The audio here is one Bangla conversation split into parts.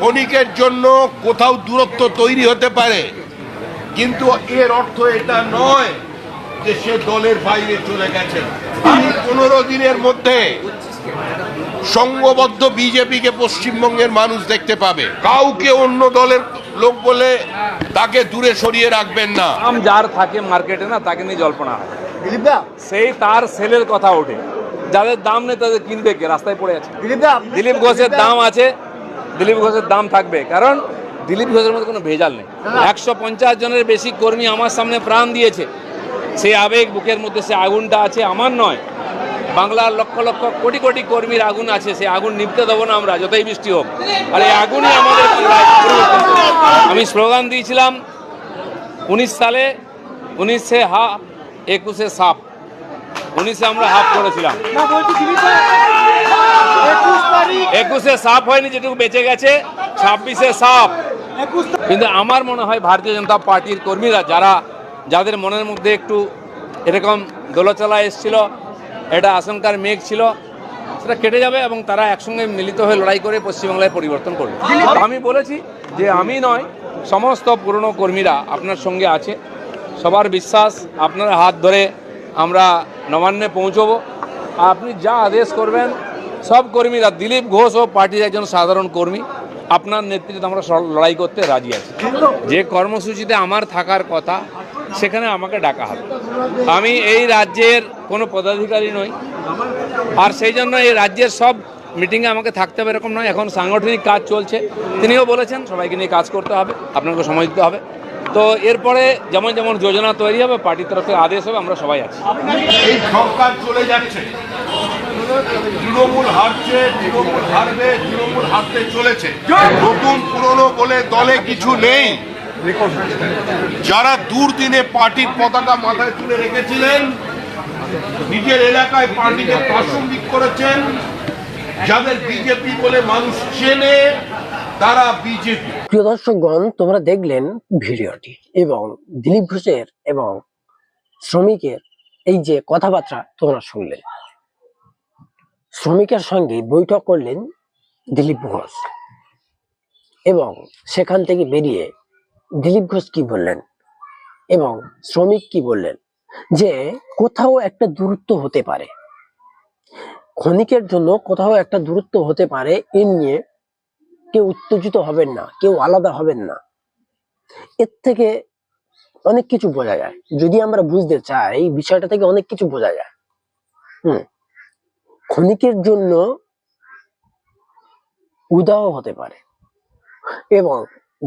ক্ষণিকের জন্য কোথাও দূরত্ব তৈরি হতে পারে। কিন্তু এর অর্থ এটা নয় যে সে দলের বাইরে চলে গেছে। আমি পনেরো দিনের মধ্যে সংঘবদ্ধ বিজেপিকে পশ্চিমবঙ্গের মানুষ দেখতে পাবে। কাউকে অন্য দলের লোক বলে তাকে দূরে সরিয়ে রাখবেন না। দাম যার থাকে মার্কেটে না তাকে নিয়ে জল্পনা হয়। দিলীপ দা। সেই তার সেলের কথা ওঠে। যাদের দাম নেই তাদের কিনবে কে? রাস্তায় পড়ে আছে। দিলীপ দা। দিলীপ ঘোষের দাম আছে। দিলীপ ঘোষের দাম থাকবে। কারণ দিলীপ ঘোষের মধ্যে কোনো ভেজাল নেই। একশো পঞ্চাশ জনের বেশি কর্মী আমার সামনে প্রাণ দিয়েছে। সেই আবেগ বুকের মধ্যে সে আগুনটা আছে আমার নয়। বাংলার লক্ষ লক্ষ কোটি কোটি কর্মীর আগুন আছে সেই আগুন নিভতে দেবো না আমরা যতই বৃষ্টি হোক। আর এই আগুনই আমাদের। আমি স্লোগান দিয়েছিলাম উনিশ সালে উনিশে হাফ একুশে সাপ। উনিশে আমরা হাফ করেছিলাম। একুশ সাপ হয়নি যেটুকু বেঁচে গেছে ছাব্বিশে সাপ কিন্তু আমার মনে হয় ভারতীয় জনতা পার্টির কর্মীরা যারা যাদের মনের মধ্যে একটু এরকম দোলচলা এসেছিল এটা আশঙ্কার মেঘ ছিল সেটা কেটে যাবে এবং তারা একসঙ্গে মিলিত হয়ে লড়াই করে পশ্চিমবাংলায় পরিবর্তন করবে। আমি বলেছি যে আমি নয় সমস্ত পুরনো কর্মীরা আপনার সঙ্গে আছে। সবার বিশ্বাস আপনার হাত ধরে আমরা নবান্নে পৌঁছবো। আর আপনি যা আদেশ করবেন সব কর্মীরা, দিলীপ ঘোষ ও পার্টির একজন সাধারণ কর্মী, আপনার নেতৃত্বে আমরা লড়াই করতে রাজি আছি। যে কর্মসূচিতে আমার থাকার কথা, সেখানে আমাকে ডাকা হবে। আমি এই রাজ্যের কোনো পদাধিকারী নই। আর সেই জন্য এই রাজ্যের সব মিটিংয়ে আমাকে থাকতে হবে এরকম নয়। এখন সাংগঠনিক কাজ চলছে। তিনিও বলেছেন, সবাইকে নিয়ে কাজ করতে হবে, আপনাকে সময় দিতে হবে। তো এরপরে যেমন যেমন যোজনা তৈরি হবে, পার্টির তরফ আদেশ হবে, আমরা সবাই আছি। এই সরকার চলে যাচ্ছে। তৃণমূল হারছে তৃণমূল হারবে তৃণমূল হারতে চলেছে। নতুন পুরনো বলে দলে কিছু নেই। যারা দুর্দিনে পার্টির পতাকা মাথায় তুলে রেখেছিলেন নিজের এলাকায় পার্টিকে প্রাসঙ্গিক করেছেন যাদের বিজেপি বলে মানুষ চেনে তারা বিজেপি। প্রিয় দর্শকগণ তোমরা দেখলেন ভিডিওটি এবং দিলীপ ঘোষের এবং শ্রমিকের এই যে কথাবার্তা তোমরা শুনলেন শ্রমিকের সঙ্গে বৈঠক করলেন দিলীপ ঘোষ। এবং সেখান থেকে বেরিয়ে দিলীপ ঘোষ কি বললেন? এবং শ্রমিক কি বললেন? যে কোথাও একটা দূরত্ব হতে পারে। ক্ষণিকের জন্য কোথাও একটা দূরত্ব হতে পারে, এ নিয়ে কেউ উত্তেজিত হবেন না, কেউ আলাদা হবেন না। এর থেকে অনেক কিছু বোঝা যায়। যদি আমরা বুঝতে চাই, বিষয়টা থেকে অনেক কিছু বোঝা যায়। হুম। ক্ষণিকের জন্য উদাহ হতে পারে। এবং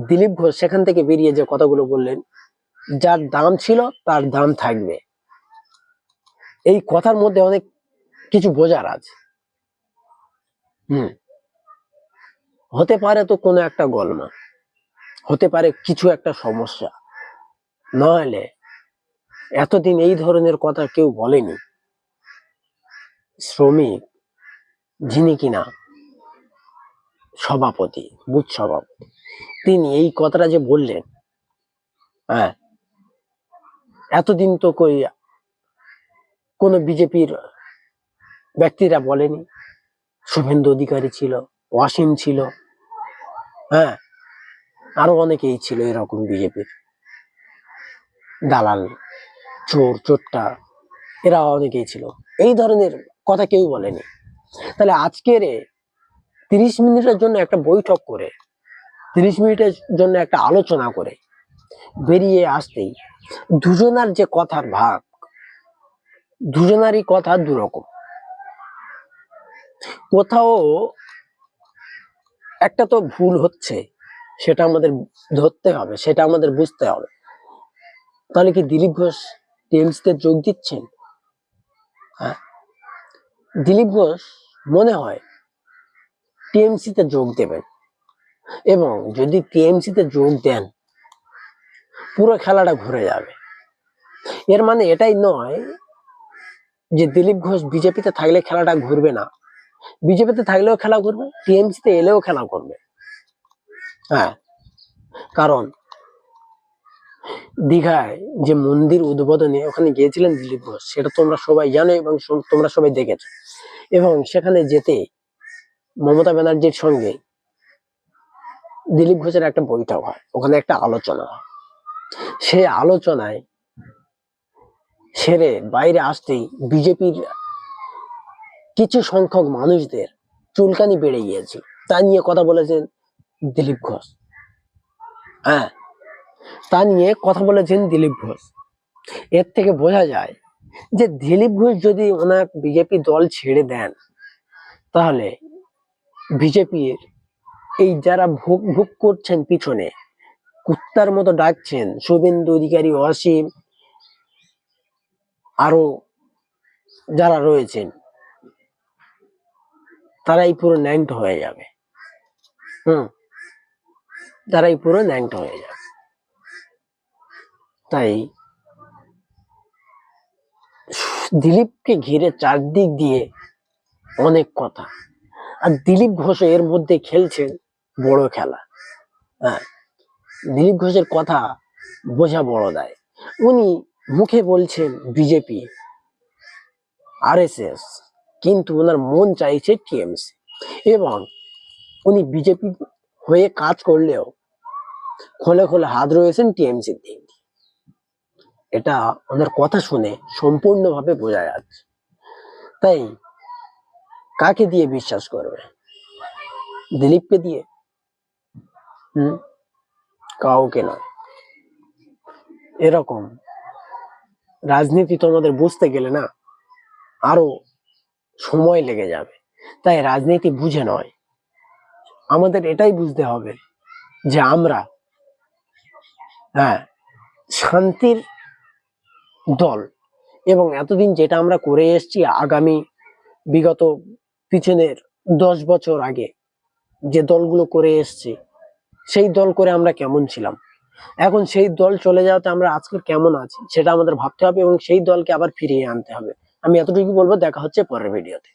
দিলীপ ঘোষ সেখান থেকে বেরিয়ে যে কথাগুলো বললেন, যার দাম ছিল তার দাম থাকবে। এই কথার মধ্যে অনেক কিছু বোঝার আছে। হুম। হতে পারে তো কোনো একটা গলমা হতে পারে কিছু একটা সমস্যা। নইলে এতদিন এই ধরনের কথা কেউ বলেনি। শ্রমিক, যিনি কিনা সভাপতি, বুথ সভাপতি, তিনি এই কথাটা যে বললেন হ্যাঁ এতদিন তো কই কোনো বিজেপির ব্যক্তিরা বলেনি। শুভেন্দু অধিকারী ছিল ওয়াসিম ছিল হ্যাঁ আরও অনেকেই ছিল এরকম বিজেপির। দালাল, চোর, চোট্টা, এরা অনেকেই ছিল। এই ধরনের কথা কেউ বলেনি। তাহলে আজকের তিরিশ মিনিটের জন্য একটা বৈঠক করে, তিরিশ মিনিটের জন্য একটা আলোচনা করে বেরিয়ে আসতেই দুজনার যে কথার ভাগ, দুজনারই কথা দুরকম। কোথাও একটা তো ভুল হচ্ছে, সেটা আমাদের ধরতে হবে, সেটা আমাদের বুঝতে হবে। তাহলে কি দিলীপ ঘোষ টিএমসিতে যোগ দিচ্ছেন? হ্যাঁ। দিলীপ ঘোষ মনে হয় টিএমসিতে যোগ দেবেন। এবং যদি টিএমসিতে যোগ দেন, পুরো খেলাটা ঘুরে যাবে। এর মানে এটাই নয় যে দিলীপ ঘোষ বিজেপিতে থাকলে খেলাটা ঘুরবে না। বিজেপিতে থাকলেও খেলা করবে টিএমসিতে এলেও খেলা করবে। হ্যাঁ কারণ দীঘায় যে মন্দির উদ্বোধনে ওখানে গিয়েছিলেন দিলীপ ঘোষ, সেটা তোমরা সবাই জানো এবং তোমরা সবাই দেখেছ। এবং সেখানে যেতে মমতা ব্যানার্জির সঙ্গে দিলীপ ঘোষের একটা বৈঠক হয়, ওখানে একটা আলোচনা হয়। সেই আলোচনায় সেরে বাইরে আসতেই বিজেপির কিছু সংখ্যক মানুষদের চুলকানি বেড়ে গিয়েছে। তা নিয়ে কথা বলেছেন দিলীপ ঘোষ। হ্যাঁ তা নিয়ে কথা বলেছেন দিলীপ ঘোষ। এর থেকে বোঝা যায় যে দিলীপ ঘোষ যদি ওনার বিজেপি দল ছেড়ে দেন, তাহলে বিজেপির এই যারা ভোগ ভোগ করছেন পিছনে, কুত্তার মতো ডাকছেন শুভেন্দু অধিকারী, অসীম, আরও যারা রয়েছেন, তারাই পুরো ন্যাংট হয়ে যাবে। হুম, তারাই পুরো ন্যাংট হয়ে যাবে। তাই দিলীপকে ঘিরে চারদিক দিয়ে অনেক কথা। আর দিলীপ ঘোষ এর মধ্যে খেলছেন বড় খেলা। হ্যাঁ দিলীপ ঘোষের কথা বোঝা বড় দেয়। উনি মুখে বলছেন বিজেপি, আরএসএস, কিন্তু ওনার মন চাইছে টিএমসি। এবং উনি বিজেপি হয়ে কাজ করলেও খোলে খোলে হাত রয়েছেন টিএমসির দিক। এটা ওনার কথা শুনে সম্পূর্ণভাবে বোঝা যাচ্ছে। তাই কাকে দিয়ে বিশ্বাস করবে? দিলীপকে দিয়ে? হুম? কাউকে নয়। এরকম রাজনীতি তো আমাদের বুঝতে গেলে না আরও সময় লেগে যাবে। তাই রাজনীতি বুঝে নয়। আমাদের এটাই বুঝতে হবে যে আমরা হ্যাঁ শান্তির দল। এবং এতদিন যেটা আমরা করে এসেছি আগামী বিগত পিছনের দশ বছর আগে যে দলগুলো করে এসছি, সেই দল করে আমরা কেমন ছিলাম? এখন সেই দল চলে যাওয়াতে আমরা আজকে কেমন আছি, সেটা আমাদের ভাবতে হবে এবং সেই দলকে আবার ফিরিয়ে আনতে হবে। আমি এতটুকু বলব, দেখা হচ্ছে পরের ভিডিওতে।